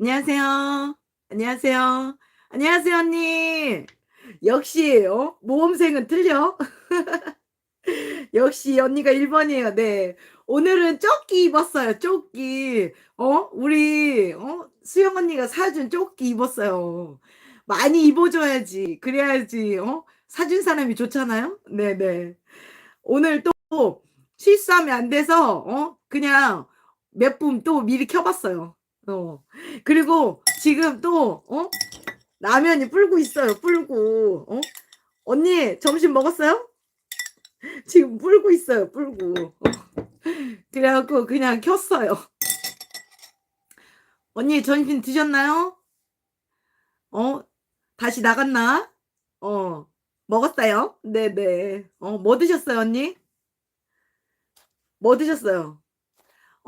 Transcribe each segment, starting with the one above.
안녕하세요. 안녕하세요. 안녕하세요, 언니. 역시, 어? 모험생은 틀려. 역시 언니가 1번이에요. 네. 오늘은 조끼 입었어요. 조끼. 어? 우리, 어? 수영 언니가 사준 조끼 입었어요. 많이 입어줘야지. 그래야지, 어? 사준 사람이 좋잖아요? 네네. 오늘 또 실수하면 안 돼서, 어? 그냥 몇 분 또 미리 켜봤어요. 어. 그리고 지금 또, 어? 라면이 불고 있어요. 불고. 어? 언니, 점심 먹었어요? 지금 불고 있어요. 불고. 어. 그래갖고 그냥 켰어요. 언니, 점심 드셨나요? 어? 다시 나갔나? 어. 먹었어요? 네네. 어, 뭐 드셨어요, 언니? 뭐 드셨어요?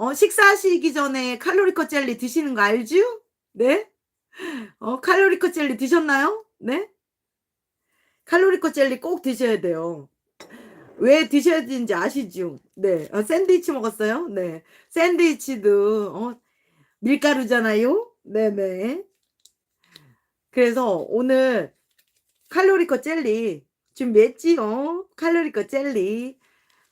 어, 식사하시기 전에 칼로리컷 젤리 드시는 거 알죠? 네? 어, 칼로리컷 젤리 드셨나요? 네? 칼로리컷 젤리 꼭 드셔야 돼요. 왜 드셔야 되는지 아시죠? 네. 어, 샌드위치 먹었어요? 네. 샌드위치도, 어, 밀가루잖아요? 네네. 그래서 오늘 칼로리컷 jel리 준비했지요? 칼로리컷 젤리.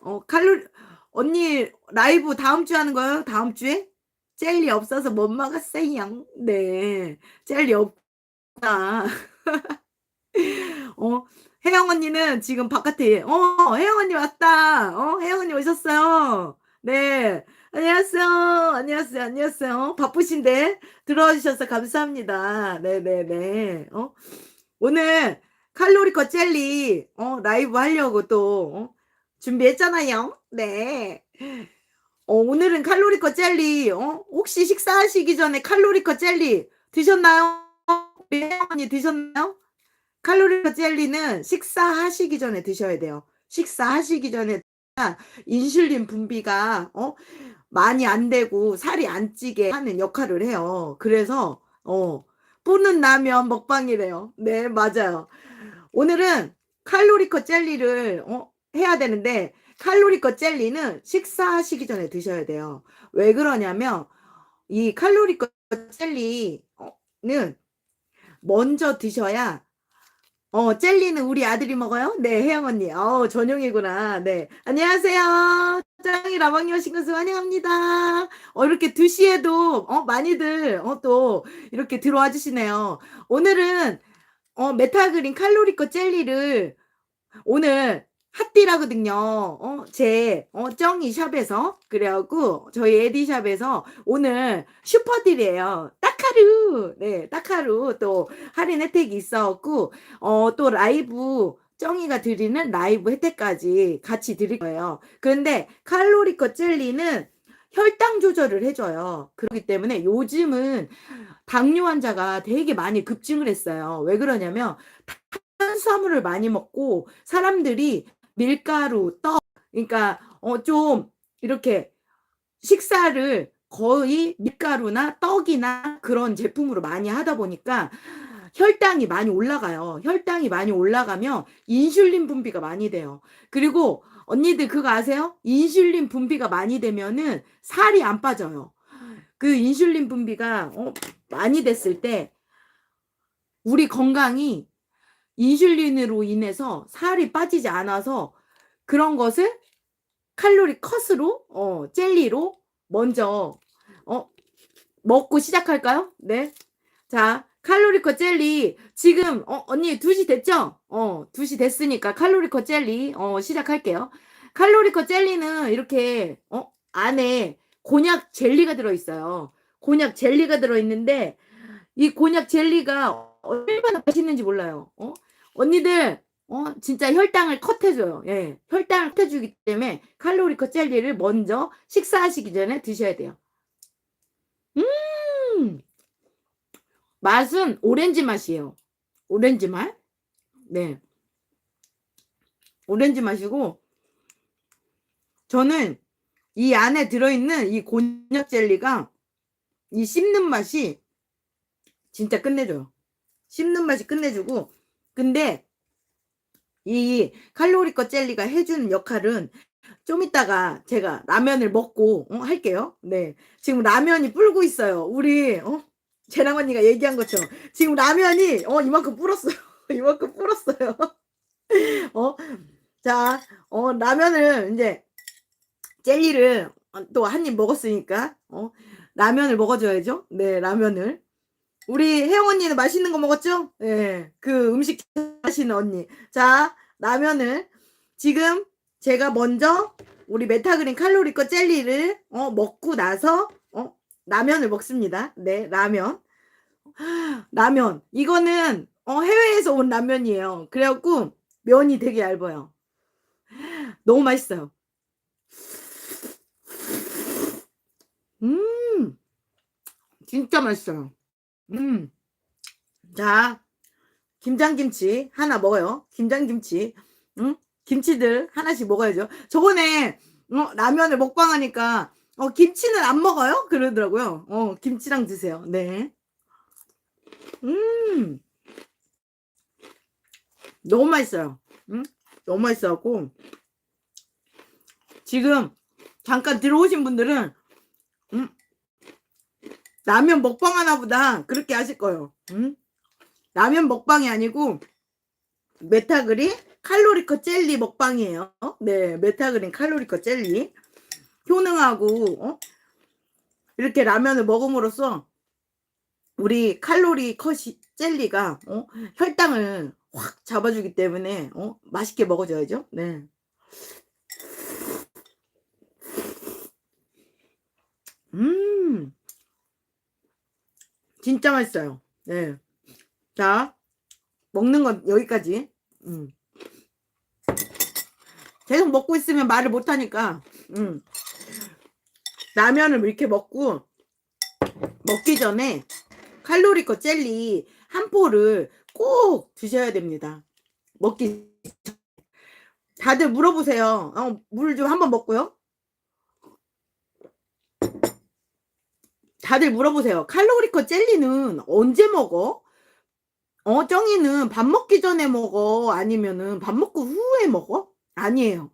어, 칼로리, 언니 라이브 다음 주 하는 거예요? 다음 주에? 젤리 없어서 못 먹었어요. 네. 젤리 없구나. 어, 혜영 언니는 지금 바깥에, 어, 혜영 언니 왔다. 어, 혜영 언니 오셨어요. 네. 안녕하세요. 안녕하세요. 안녕하세요. 바쁘신데 들어와 주셔서 감사합니다. 네네네. 어, 오늘 칼로리컷 젤리, 어, 라이브 하려고 또, 어, 준비했잖아요. 네. 어, 오늘은 칼로리컷 젤리, 어, 혹시 식사하시기 전에 칼로리컷 젤리 드셨나요? 우리 혜영 언니 드셨나요? 칼로리컷 젤리는 식사하시기 전에 드셔야 돼요. 식사하시기 전에 인슐린 분비가 어 많이 안 되고 살이 안 찌게 하는 역할을 해요. 그래서 어 뿌는 라면 먹방이래요. 네, 맞아요. 오늘은 칼로리컷 젤리를 어 해야 되는데 칼로리컷 젤리는 식사하시기 전에 드셔야 돼요. 왜 그러냐면 이 칼로리컷 젤리는 먼저 드셔야 어, 젤리는 우리 아들이 먹어요? 네, 혜영 언니. 어, 전용이구나. 네. 안녕하세요. 짱이 오신 것을 환영합니다. 어, 이렇게 2시에도, 어, 많이들, 어, 또, 이렇게 들어와 주시네요. 오늘은, 어, 메타그린 칼로리컷 젤리를 오늘 핫딜하거든요. 어, 제, 어, 쩡이 샵에서. 그래갖고, 저희 에디샵에서 오늘 슈퍼딜이에요. 따카루! 네, 따카루 또 할인 혜택이 있어갖고, 어, 또 라이브, 쩡이가 드리는 라이브 혜택까지 같이 드릴 거예요. 그런데 칼로리컷 젤리는 혈당 조절을 해줘요. 그렇기 때문에 요즘은 당뇨 환자가 되게 많이 급증을 했어요. 왜 그러냐면 탄수화물을 많이 먹고 사람들이 밀가루, 떡, 그러니까 어 좀 이렇게 식사를 거의 밀가루나 떡이나 그런 제품으로 많이 하다 보니까 혈당이 많이 올라가요. 혈당이 많이 올라가면 인슐린 분비가 많이 돼요. 그리고 언니들 그거 아세요? 인슐린 분비가 많이 되면은 살이 안 빠져요. 그 인슐린 분비가 어, 많이 됐을 때 우리 건강이 인슐린으로 인해서 살이 빠지지 않아서 그런 것을 칼로리 컷으로 어 젤리로 먼저 어 먹고 시작할까요? 네. 자, 칼로리 컷 젤리 지금 어 언니 2시 됐죠? 어 2시 됐으니까 칼로리 컷 젤리 어 시작할게요. 칼로리 컷 젤리는 이렇게 어 안에 곤약 젤리가 들어 있어요. 곤약 젤리가 들어 있는데 이 곤약 젤리가 얼마나 맛있는지 몰라요. 어? 언니들 어 진짜 혈당을 컷해줘요. 예, 혈당을 컷해주기 때문에 칼로리 컷 젤리를 먼저 식사하시기 전에 드셔야 돼요. 음, 맛은 오렌지 맛이에요. 오렌지 맛. 네, 오렌지 맛이고 저는 이 안에 들어있는 이 곤약 젤리가 이 씹는 맛이 진짜 끝내줘요. 씹는 맛이 끝내주고 근데 이 칼로리컷 젤리가 해주는 역할은 좀 이따가 제가 라면을 먹고 어, 할게요. 네. 지금 라면이 불고 있어요. 우리 어? 재랑 언니가 얘기한 것처럼 지금 라면이 어 이만큼 불었어요. 이만큼 불었어요. 어, 자, 어 라면을 이제 젤리를 또 한 입 먹었으니까 어 라면을 먹어줘야죠. 네, 라면을. 우리 혜영 언니는 맛있는 거 먹었죠? 네, 그 음식 하시는 언니. 자, 라면을 지금 제가 먼저 우리 메타그린 칼로리거 젤리를 어, 먹고 나서 어, 라면을 먹습니다. 네, 라면. 라면. 이거는 어, 해외에서 온 라면이에요. 그래갖고 면이 되게 얇아요. 너무 맛있어요. 음, 진짜 맛있어요. 음, 자, 김장김치 하나 먹어요. 김장김치. 응? 김치들 하나씩 먹어야죠. 저번에 어, 라면을 먹방하니까 어, 김치는 안 먹어요? 그러더라고요. 어, 김치랑 드세요. 네. 음. 너무 맛있어요. 응? 너무 맛있어갖고 지금 잠깐 들어오신 분들은 음, 라면 먹방 하나 보다 그렇게 하실 거예요. 음? 라면 먹방이 아니고 메타그린 칼로리커 젤리 먹방이에요. 네, 메타그린 칼로리커 젤리. 효능하고 어? 이렇게 라면을 먹음으로써 우리 칼로리 컷이 젤리가 어? 혈당을 확 잡아주기 때문에 어? 맛있게 먹어줘야죠. 네. 음, 진짜 맛있어요. 네. 자, 먹는 건 여기까지. 음. 계속 먹고 있으면 말을 못하니까, 음. 라면을 이렇게 먹고, 먹기 전에 칼로리거 젤리 한 포를 꼭 드셔야 됩니다. 먹기 전- 다들 물어보세요. 어, 물좀 한번 먹고요. 다들 물어보세요. 칼로리커 젤리는 언제 먹어? 어, 쩡이는 밥 먹기 전에 먹어? 아니면은 밥 먹고 후에 먹어? 아니에요.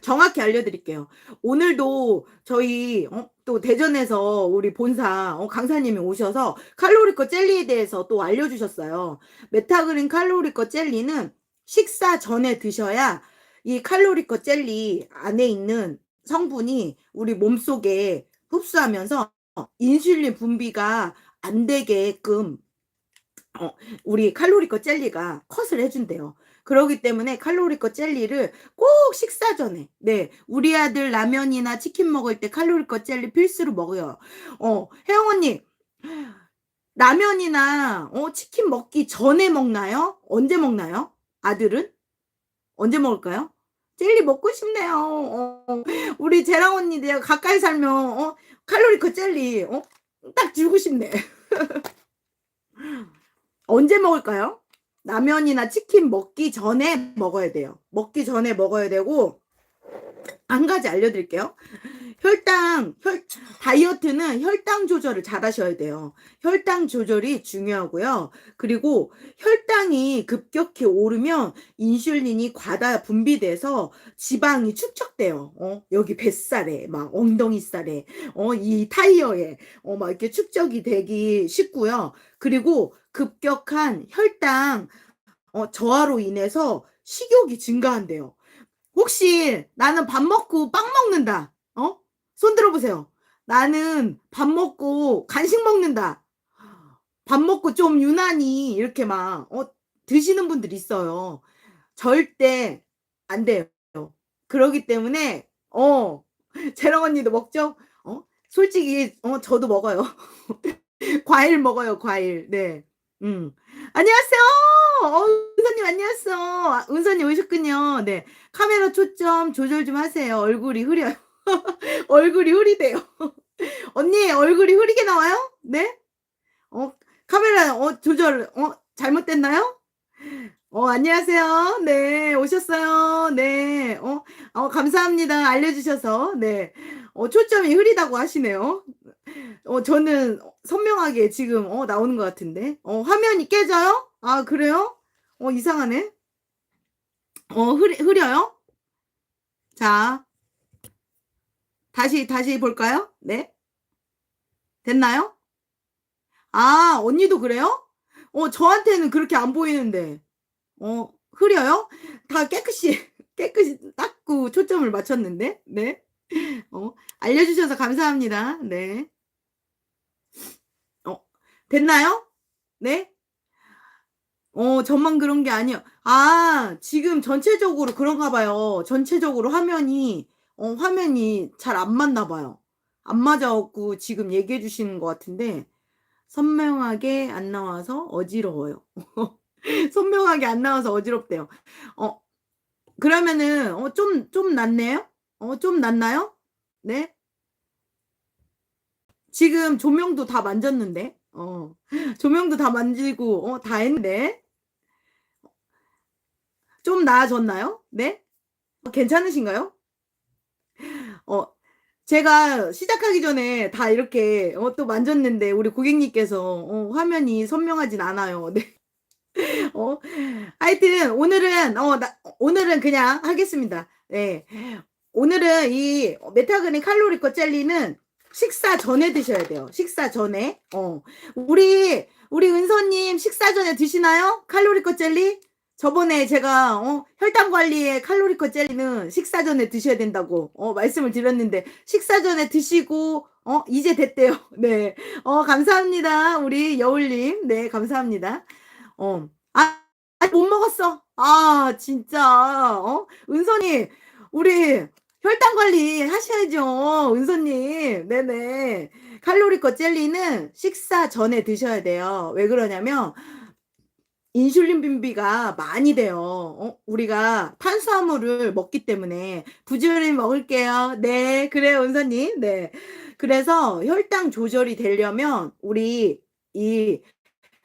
정확히 알려드릴게요. 오늘도 저희 어, 또 대전에서 우리 본사 어, 강사님이 오셔서 칼로리커 젤리에 대해서 또 알려주셨어요. 메타그린 칼로리커 젤리는 식사 전에 드셔야 이 칼로리커 젤리 안에 있는 성분이 우리 몸속에 흡수하면서 인슐린 분비가 안 되게끔 어, 우리 칼로리커 젤리가 컷을 해준대요. 그러기 때문에 칼로리커 젤리를 꼭 식사 전에, 네, 우리 아들 라면이나 치킨 먹을 때 칼로리커 젤리 필수로 먹어요. 어, 혜영 언니, 라면이나 어, 치킨 먹기 전에 먹나요? 언제 먹나요? 아들은? 언제 먹을까요? 젤리 먹고 싶네요. 어, 우리 재랑 언니 내가 가까이 살면 어, 칼로리커 젤리 어, 딱 주고 싶네. 언제 먹을까요? 라면이나 치킨 먹기 전에 먹어야 돼요. 먹기 전에 먹어야 되고 한 가지 알려드릴게요. 혈당, 혈, 다이어트는 혈당 조절을 잘 하셔야 돼요. 혈당 조절이 중요하고요. 그리고 혈당이 급격히 오르면 인슐린이 과다 분비돼서 지방이 축적돼요. 어, 여기 뱃살에, 막 엉덩이살에, 어, 이 타이어에, 어, 막 이렇게 축적이 되기 쉽고요. 그리고 급격한 혈당 어, 저하로 인해서 식욕이 증가한대요. 혹시 나는 밥 먹고 빵 먹는다. 어? 손 들어보세요. 나는 밥 먹고 간식 먹는다. 밥 먹고 좀 유난히 이렇게 막 어, 드시는 분들 있어요. 절대 안 돼요. 그러기 때문에 어 재랑 언니도 먹죠? 어 솔직히 어 저도 먹어요. 과일 먹어요, 과일. 네. 음. 안녕하세요. 어, 은서님 안녕하세요. 은서님 오셨군요. 네. 카메라 초점 조절 좀 하세요. 얼굴이 흐려요. 얼굴이 흐리대요. 언니 얼굴이 흐리게 나와요? 네? 어, 카메라 어 조절 어 잘못됐나요? 어, 안녕하세요. 네, 오셨어요. 네, 어, 어, 감사합니다. 알려 주셔서. 네, 어, 초점이 흐리다고 하시네요. 어, 저는 선명하게 지금, 어, 나오는 것 같은데. 어, 화면이 깨져요? 아, 그래요? 어, 이상하네. 어, 흐리, 흐려요? 자, 다시, 다시 볼까요? 네. 됐나요? 아, 언니도 그래요? 어, 저한테는 그렇게 안 보이는데. 어, 흐려요? 다 깨끗이, 깨끗이 닦고 초점을 맞췄는데. 네. 어, 알려주셔서 감사합니다. 네. 어, 됐나요? 네? 어, 저만 그런 게 아니요. 아, 지금 전체적으로 그런가 봐요. 전체적으로 화면이, 어, 화면이 잘 안 맞나 봐요. 안 맞아갖고 지금 얘기해 주시는 것 같은데, 선명하게 안 나와서 어지러워요. 선명하게 안 나와서 어지럽대요. 어, 그러면은, 어, 좀, 좀 낫네요? 어, 좀 낫나요? 네? 지금 조명도 다 만졌는데, 어, 조명도 다 만지고, 어, 다 했는데, 좀 나아졌나요? 네? 어, 괜찮으신가요? 어, 제가 시작하기 전에 다 이렇게 어, 또 만졌는데 우리 고객님께서 어, 화면이 선명하진 않아요. 네. 어, 하여튼 오늘은 어, 나, 오늘은 그냥 하겠습니다. 네. 오늘은 이 메타그린 칼로리커 젤리는 식사 전에 드셔야 돼요. 식사 전에. 어. 우리 우리 은서님 식사 전에 드시나요? 칼로리커 젤리? 저번에 제가 어, 혈당 관리에 칼로리커 젤리는 식사 전에 드셔야 된다고 어, 말씀을 드렸는데 식사 전에 드시고 어, 이제 됐대요. 네. 어, 감사합니다. 우리 여울님. 네, 감사합니다. 어. 아, 못 먹었어. 아, 진짜. 어? 은선이 우리 혈당 관리 하셔야죠. 은선님. 네네. 칼로리커 젤리는 식사 전에 드셔야 돼요. 왜 그러냐면 인슐린 분비가 많이 돼요. 어? 우리가 탄수화물을 먹기 때문에 부지런히 먹을게요. 네, 그래요, 은서님. 네. 그래서 혈당 조절이 되려면 우리 이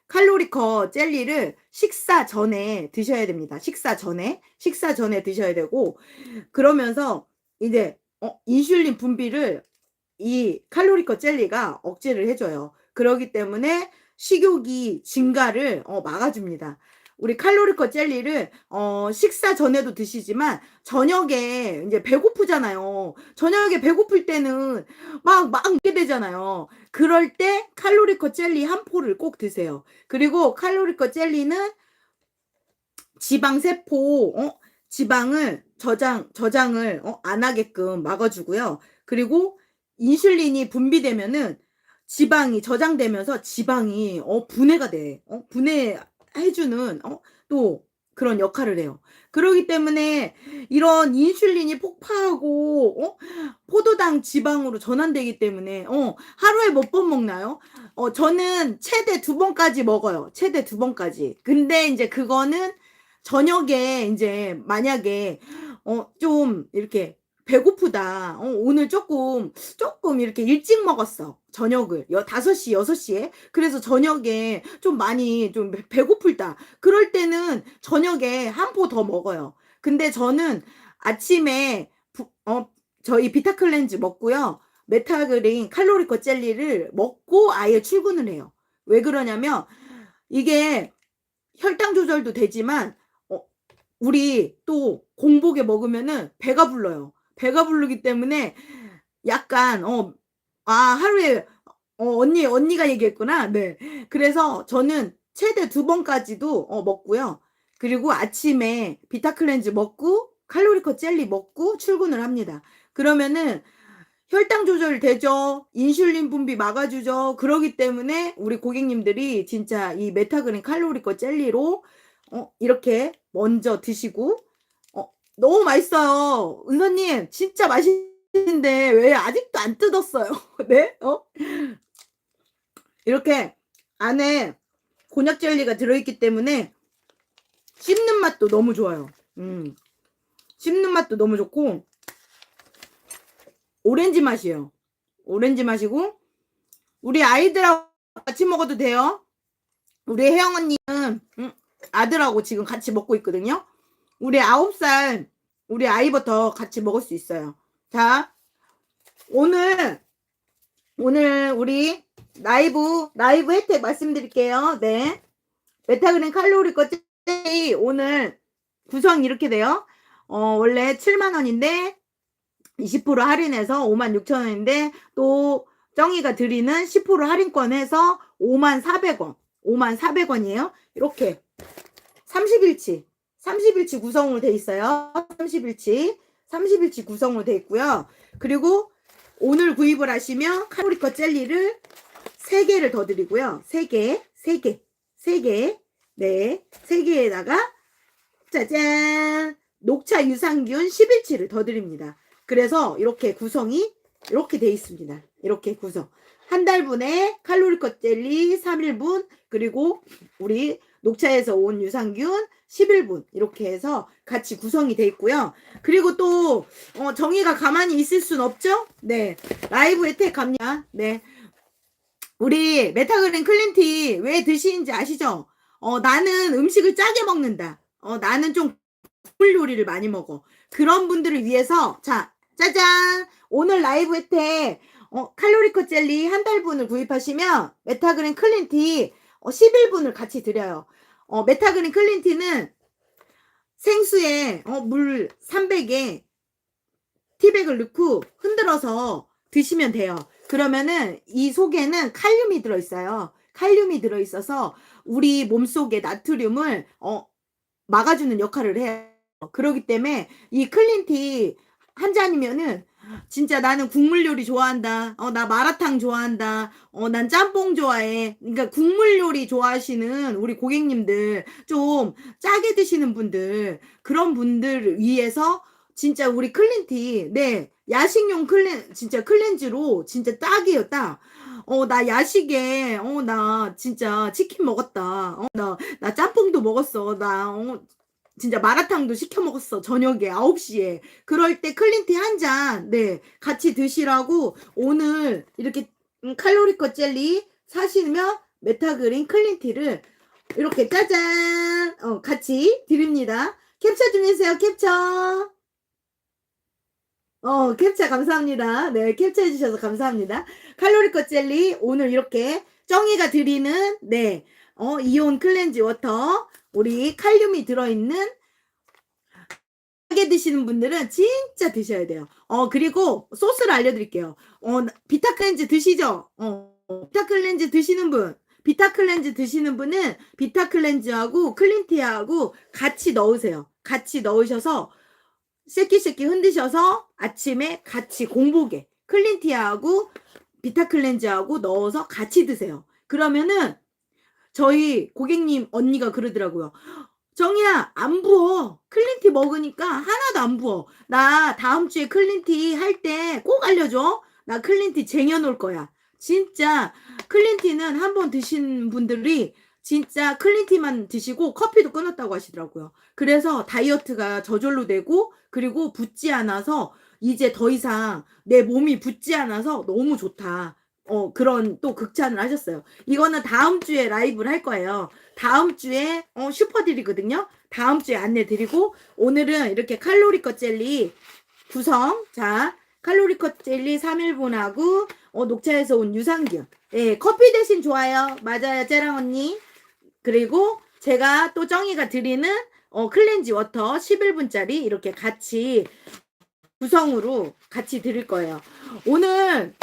칼로리커 젤리를 식사 전에 드셔야 됩니다. 식사 전에 식사 전에 드셔야 되고 그러면서 이제 어, 인슐린 분비를 이 칼로리커 젤리가 억제를 해줘요. 그러기 때문에 식욕이 증가를 어, 막아줍니다. 우리 칼로리커 젤리를 어, 식사 전에도 드시지만 저녁에 이제 배고프잖아요. 저녁에 배고플 때는 막막 먹게 되잖아요. 그럴 때 칼로리커 젤리 한 포를 꼭 드세요. 그리고 칼로리커 젤리는 지방 세포 어? 지방을 저장 저장을 어? 안 하게끔 막아주고요. 그리고 인슐린이 분비되면은 지방이 저장되면서 지방이 어 분해가 돼. 어 분해해주는 어 또 그런 역할을 해요. 그러기 때문에 이런 인슐린이 폭파하고 어 포도당 지방으로 전환되기 때문에 어 하루에 몇 번 먹나요? 어 저는 최대 두 번까지 먹어요. 최대 두 번까지. 근데 이제 그거는 저녁에 이제 만약에 어 좀 이렇게 배고프다. 어, 오늘 조금, 조금 이렇게 일찍 먹었어. 저녁을. 여, 5시, 6시에. 그래서 저녁에 좀 많이 좀 배- 배고플다. 그럴 때는 저녁에 한 포 더 먹어요. 근데 저는 아침에, 부, 어, 저희 비타클렌즈 먹고요. 메타그린 칼로리커 젤리를 먹고 아예 출근을 해요. 왜 그러냐면, 이게 혈당 조절도 되지만, 어, 우리 또 공복에 먹으면은 배가 불러요. 배가 부르기 때문에 약간 어 아 하루에 어 언니 언니가 얘기했구나. 네. 그래서 저는 최대 두 번까지도 어 먹고요. 그리고 아침에 비타 클렌즈 먹고 칼로리커 젤리 먹고 출근을 합니다. 그러면은 혈당 조절 되죠. 인슐린 분비 막아주죠. 그러기 때문에 우리 고객님들이 진짜 이 메타그린 칼로리커 젤리로 어, 이렇게 먼저 드시고 너무 맛있어요. 은서님, 진짜 맛있는데 왜 아직도 안 뜯었어요? 네? 어? 이렇게 안에 곤약 젤리가 들어있기 때문에 씹는 맛도 너무 좋아요. 음. 씹는 맛도 너무 좋고 오렌지 맛이에요. 오렌지 맛이고 우리 아이들하고 같이 먹어도 돼요. 우리 혜영 언니는 음, 아들하고 지금 같이 먹고 있거든요. 우리 아홉 살 우리 아이부터 같이 먹을 수 있어요. 자, 오늘 오늘 우리 라이브 라이브 혜택 말씀드릴게요. 네, 메타그린 칼로리거 젤리 오늘 구성 이렇게 돼요. 어, 원래 7만 원인데 20% 할인해서 5만 6천 원인데 또 정이가 드리는 10% 할인권 해서 5만 400원. 5만 400원이에요. 이렇게 30일치. 30일치 구성으로 돼 있어요. 30일치. 30일치 구성으로 돼 있고요. 그리고 오늘 구입을 하시면 칼로리컷 젤리를 3개를 더 드리고요. 3개, 3개, 3개. 네. 3개에다가 짜잔! 녹차 유산균 10일치를 더 드립니다. 그래서 이렇게 구성이 이렇게 돼 있습니다. 이렇게 구성. 한 달분에 칼로리컷 젤리 3일분 그리고 우리 녹차에서 온 유산균 11분 이렇게 해서 같이 구성이 돼 있고요. 그리고 또 어, 정의가 가만히 있을 순 없죠? 네. 라이브 혜택 갑니다. 네. 우리 메타그린 클린티 왜 드시는지 아시죠? 어, 나는 음식을 짜게 먹는다. 어, 나는 좀 국물 요리를 많이 먹어. 그런 분들을 위해서 자, 짜잔! 오늘 라이브 혜택 어, 칼로리컷 젤리 한 달분을 구입하시면 메타그린 클린티 어, 11분을 같이 드려요. 어, 메타그린 클린티는 생수에 어, 물 300에 티백을 넣고 흔들어서 드시면 돼요. 그러면은 이 속에는 칼륨이 들어있어요. 칼륨이 들어있어서 우리 몸속의 나트륨을 어, 막아주는 역할을 해요. 그러기 때문에 이 클린티 한 잔이면은 진짜 나는 국물 요리 좋아한다. 어, 나 마라탕 좋아한다. 어, 난 짬뽕 좋아해. 그러니까 국물 요리 좋아하시는 우리 고객님들, 좀 짜게 드시는 분들, 그런 분들 위해서 진짜 우리 클린티, 네, 야식용 클렌, 진짜 클렌즈로 진짜 딱이에요, 딱. 어, 나 야식에, 어, 나 진짜 치킨 먹었다. 어, 나, 나 짬뽕도 먹었어. 나, 어, 진짜 마라탕도 시켜 먹었어. 저녁에 9시에. 그럴 때 클린티 한 잔, 네, 같이 드시라고 오늘 이렇게 음, 칼로리컷 젤리 사시면 메타그린 클린티를 이렇게 짜잔, 어, 같이 드립니다. 캡처 좀 해주세요, 캡처. 어, 캡처 감사합니다. 네, 캡처 해주셔서 감사합니다. 칼로리컷 젤리 오늘 이렇게 정이가 드리는, 네, 어, 이온 클렌지 워터, 우리 칼륨이 들어있는 하게 드시는 분들은 진짜 드셔야 돼요. 어, 그리고 소스를 알려드릴게요. 어, 비타 클렌즈 드시죠? 어, 비타 클렌즈 드시는 분. 비타 클렌즈 드시는 분은 비타 클렌즈하고 클린티하고 같이 넣으세요. 같이 넣으셔서 새끼새끼 흔드셔서 아침에 같이 공복에 클린티하고 비타 클렌즈하고 넣어서 같이 드세요. 그러면은 저희 고객님 언니가 그러더라고요. 정이야 안 부어. 클린티 먹으니까 하나도 안 부어. 나 다음 주에 클린티 할 때 꼭 알려줘. 나 클린티 쟁여놓을 거야. 진짜 클린티는 한 번 드신 분들이 진짜 클린티만 드시고 커피도 끊었다고 하시더라고요. 그래서 다이어트가 저절로 되고 그리고 붓지 않아서 이제 더 이상 내 몸이 붓지 않아서 너무 좋다 어 그런 또 극찬을 하셨어요. 이거는 다음 주에 라이브를 할 거예요. 다음 주에 어, 슈퍼딜이거든요. 다음 주에 안내 드리고 오늘은 이렇게 칼로리컷 젤리 구성. 자 칼로리컷 젤리 3일분하고 어, 녹차에서 온 유산균. 예 커피 대신 좋아요. 맞아요 째랑 언니. 그리고 제가 또 정이가 드리는 어, 클렌지 워터 11분짜리 이렇게 같이 구성으로 같이 드릴 거예요. 오늘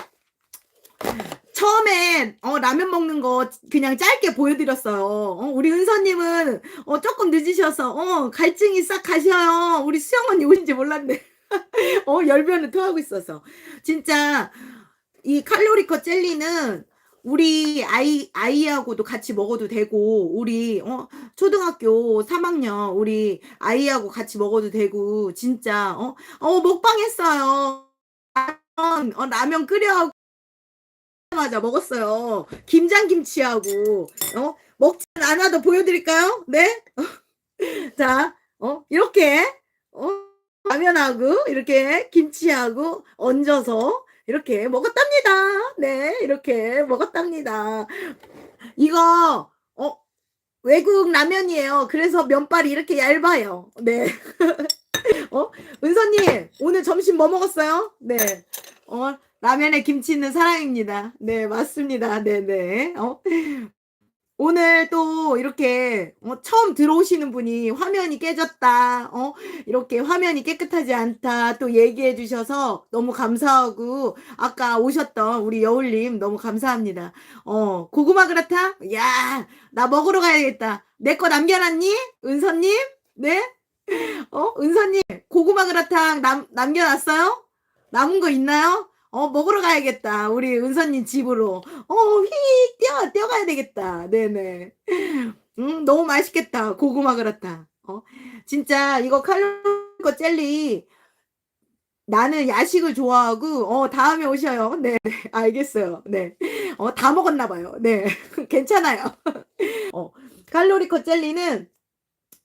처음에 어, 라면 먹는 거 그냥 짧게 보여드렸어요. 어, 우리 은서님은 어, 조금 늦으셔서 어, 갈증이 싹 가셔요. 우리 수영 언니 오신지 몰랐네. 어, 열변을 토하고 있어서 진짜 이 칼로리컷 젤리는 우리 아이 아이하고도 같이 먹어도 되고 우리 어 초등학교 3학년 우리 아이하고 같이 먹어도 되고 진짜 어, 어 먹방 했어요. 어, 라면 끓여 맞아 먹었어요. 김장 김치하고 어 먹지 않아도 보여드릴까요? 네. 자, 어 이렇게 어 라면하고 이렇게 김치하고 얹어서 이렇게 먹었답니다. 네, 이렇게 먹었답니다. 이거 어 외국 라면이에요. 그래서 면발이 이렇게 얇아요. 네. 어 은서님 오늘 점심 뭐 먹었어요? 네. 어 라면에 김치 있는 사랑입니다. 네, 맞습니다. 네네. 어? 오늘 또 이렇게 어, 처음 들어오시는 분이 화면이 깨졌다, 어, 이렇게 화면이 깨끗하지 않다 또 얘기해 주셔서 너무 감사하고 아까 오셨던 우리 여울님 너무 감사합니다. 어, 고구마 그라탕? 야, 나 먹으러 가야겠다. 내 거 남겨놨니? 은서님? 네? 어, 은서님, 고구마 그라탕 남, 남겨놨어요? 남은 거 있나요? 어, 먹으러 가야겠다. 우리 은서님 집으로. 어, 휙 뛰어, 뛰어가야 되겠다. 네네. 음, 너무 맛있겠다. 고구마 그라탕. 어, 진짜 이거 칼로리거 젤리. 나는 야식을 좋아하고, 어, 다음에 오셔요. 네, 네, 알겠어요. 네. 어, 다 먹었나 봐요. 네. 괜찮아요. 어, 칼로리커 젤리는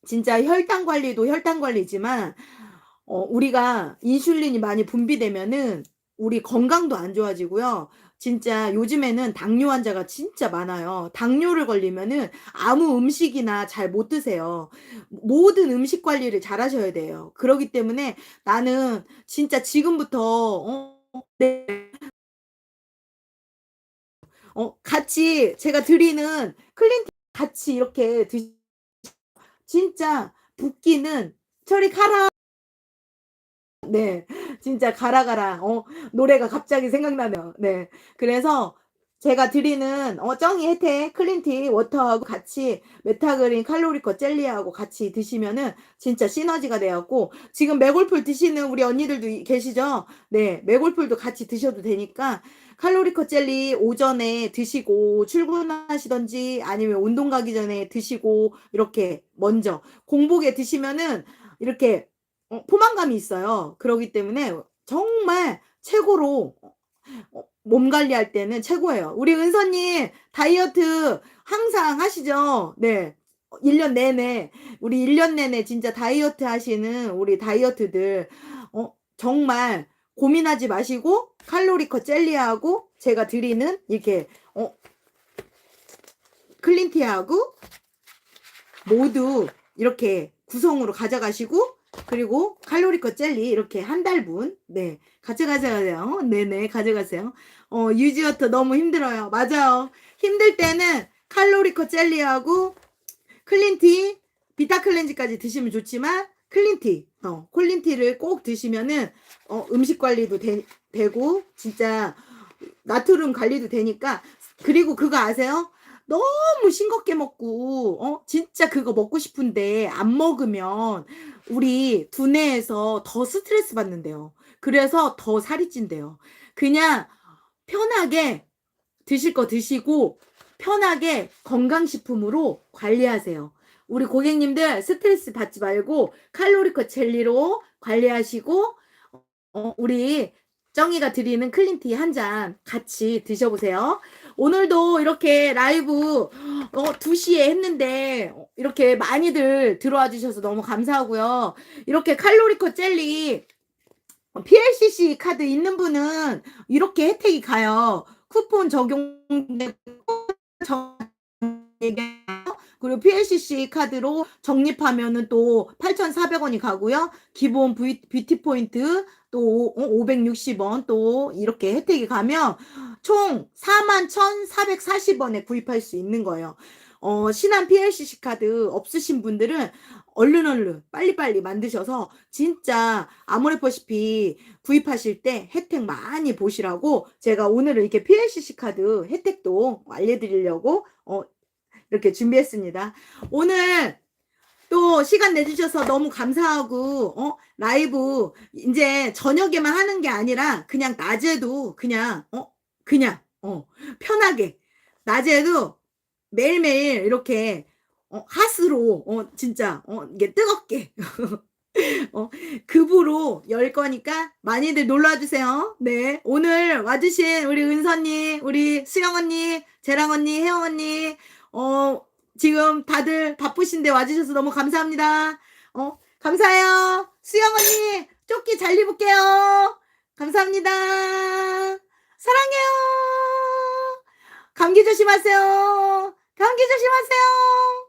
진짜 혈당 관리도 혈당 관리지만, 어, 우리가 인슐린이 많이 분비되면은 우리 건강도 안 좋아지고요. 진짜 요즘에는 당뇨 환자가 진짜 많아요. 당뇨를 걸리면은 아무 음식이나 잘 못 드세요. 모든 음식 관리를 잘 하셔야 돼요. 그러기 때문에 나는 진짜 지금부터, 어, 네. 어, 같이 제가 드리는 클린티 같이 이렇게 드, 진짜 붓기는 저리 가라. 네. 진짜 가라 가라. 어, 노래가 갑자기 생각나네요. 네. 그래서 제가 드리는 어, 쩡이 혜택 클린티 워터하고 같이 메타그린 칼로리커 젤리하고 같이 드시면은 진짜 시너지가 되었고 지금 메골풀 드시는 우리 언니들도 계시죠? 네. 메골풀도 같이 드셔도 되니까 칼로리커 젤리 오전에 드시고 출근하시던지 아니면 운동 가기 전에 드시고 이렇게 먼저 공복에 드시면은 이렇게 어, 포만감이 있어요. 그러기 때문에 정말 최고로 어, 몸 관리할 때는 최고예요. 우리 은서님 다이어트 항상 하시죠? 네. 1년 내내 우리 1년 내내 진짜 다이어트 하시는 우리 다이어트들 어, 정말 고민하지 마시고 칼로리커 젤리하고 제가 드리는 이렇게 어, 클린티하고 모두 이렇게 구성으로 가져가시고 그리고 칼로리커 젤리 이렇게 한 달분. 네. 가져가세요. 네네. 가져가세요. 어 유지어터 너무 힘들어요. 맞아요. 힘들 때는 칼로리커 젤리하고 클린티 비타 클렌즈까지 드시면 좋지만 클린티 어 콜린티를 꼭 드시면은 어 음식 관리도 되, 되고 진짜 나트륨 관리도 되니까. 그리고 그거 아세요? 너무 싱겁게 먹고 어 진짜 그거 먹고 싶은데 안 먹으면 우리 두뇌에서 더 스트레스 받는데요. 그래서 더 살이 찐대요. 그냥 편하게 드실 거 드시고 편하게 건강식품으로 관리하세요. 우리 고객님들 스트레스 받지 말고 칼로리커 젤리로 관리하시고 어, 우리 쩡이가 드리는 클린티 한 잔 같이 드셔보세요. 오늘도 이렇게 라이브 어, 2시에 했는데 이렇게 많이들 들어와 주셔서 너무 감사하고요. 이렇게 칼로리커 젤리 PLCC 카드 있는 분은 이렇게 혜택이 가요. 쿠폰 적용되고 그리고 PLCC 카드로 적립하면은 또 8,400원이 가고요. 기본 뷰티 포인트 또 560원 또 이렇게 혜택이 가면 총 41,440원에 구입할 수 있는 거예요. 어, 신한 PLCC 카드 없으신 분들은 얼른 얼른 빨리빨리 만드셔서 진짜 아모레퍼시피 구입하실 때 혜택 많이 보시라고 제가 오늘은 이렇게 PLCC 카드 혜택도 알려드리려고 어, 이렇게 준비했습니다. 오늘 또 시간 내주셔서 너무 감사하고 어 라이브 이제 저녁에만 하는 게 아니라 그냥 낮에도 그냥 어 그냥 어 편하게 낮에도 매일매일 이렇게 어 핫으로 어 진짜 어 이게 뜨겁게 어, 급으로 열 거니까 많이들 놀러 주세요. 네. 오늘 와주신 우리 은서님, 우리 수영 언니, 재랑 언니, 혜영 언니, 어, 지금 다들 바쁘신데 와주셔서 너무 감사합니다. 어, 감사해요. 수영 언니, 조끼 잘 입을게요. 감사합니다. 사랑해요. 감기 조심하세요. 감기 조심하세요.